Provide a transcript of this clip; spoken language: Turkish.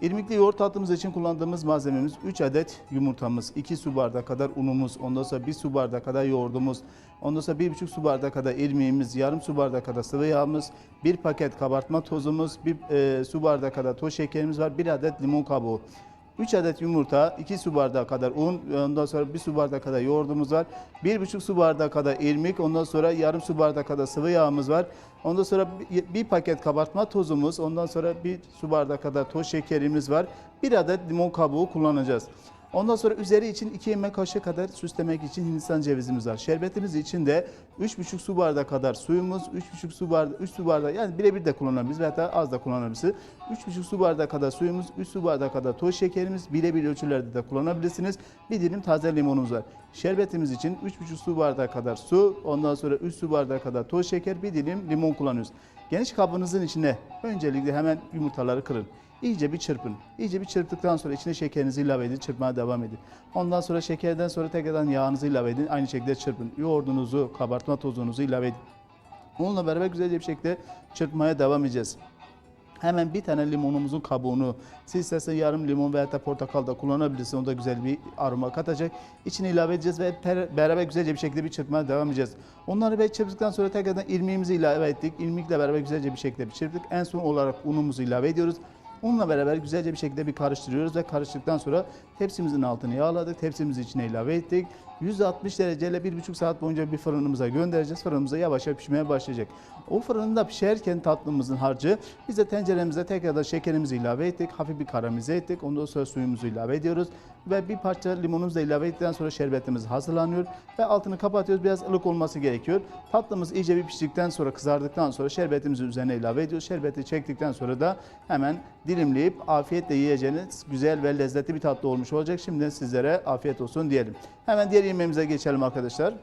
İrmikli yoğurt tatlımız için kullandığımız malzememiz 3 adet yumurtamız, 2 su bardağı kadar unumuz, ondan sonra 1 su bardağı kadar yoğurdumuz, ondan sonra 1,5 su bardağı kadar irmiğimiz, yarım su bardağı kadar sıvı yağımız, 1 paket kabartma tozumuz, 1 e, su bardağı kadar toz şekerimiz var, 1 adet limon kabuğu. 3 adet yumurta, 2 su bardağı kadar un, ondan sonra 1 su bardağı kadar yoğurdumuz var. 1,5 su bardağı kadar irmik, ondan sonra yarım su bardağı kadar sıvı yağımız var. Ondan sonra bir- bir paket kabartma tozumuz, ondan sonra 1 su bardağı kadar toz şekerimiz var. 1 adet limon kabuğu kullanacağız. Ondan sonra üzeri için 2 yemek kaşığı kadar süslemek için Hindistan cevizimiz var. Şerbetimiz için de 3,5 su bardağı kadar suyumuz, 3,5 su bardağı, 3 su bardağı yani birebir de kullanabiliriz veya da az da kullanabilirsiniz. 3,5 su bardağı kadar suyumuz, 3 su bardağı kadar toz şekerimiz, birebir ölçülerde de kullanabilirsiniz. Bir dilim taze limonumuz var. Şerbetimiz için 3,5 su bardağı kadar su, ondan sonra 3 su bardağı kadar toz şeker, bir dilim limon kullanıyoruz. Geniş kabınızın içine öncelikle hemen yumurtaları kırın. İyice bir çırpın. İyice bir çırptıktan sonra içine şekerinizi ilave edin. Çırpmaya devam edin. Ondan sonra şekerden sonra tekrardan yağınızı ilave edin. Aynı şekilde çırpın. Yoğurdunuzu, kabartma tozunuzu ilave edin. Onunla beraber güzelce bir şekilde çırpmaya devam edeceğiz. Hemen bir tane limonumuzun kabuğunu, siz isterseniz yarım limon veya da portakal da kullanabilirsiniz. O da güzel bir aroma katacak. İçine ilave edeceğiz ve beraber güzelce bir şekilde bir çırpmaya devam edeceğiz. Onları bir çırptıktan sonra tekrardan irmiğimizi ilave ettik. İrmikle beraber güzelce bir şekilde bir çırptık. En son olarak unumuzu ilave ediyoruz. Unla beraber güzelce bir şekilde bir karıştırıyoruz ve karıştıktan sonra tepsimizin altını yağladık. Tepsimizi içine ilave ettik. 160 dereceyle 1,5 saat boyunca bir fırınımıza göndereceğiz. Fırınımıza yavaş yavaş pişmeye başlayacak. O fırında pişerken tatlımızın harcı biz de tenceremize tekrardan şekerimizi ilave ettik. Hafif bir karamelize ettik. Ondan sonra suyumuzu ilave ediyoruz. Ve bir parça limonumuzu da ilave ettikten sonra şerbetimiz hazırlanıyor. Ve altını kapatıyoruz. Biraz ılık olması gerekiyor. Tatlımız iyice bir piştikten sonra kızardıktan sonra şerbetimizi üzerine ilave ediyoruz. Şerbeti çektikten sonra da hemen dilimleyip afiyetle yiyeceğiniz güzel ve lezzetli bir tatlı olmuş olacak. Şimdiden sizlere afiyet olsun diyelim. Hemen diğer yemeğimize geçelim arkadaşlar.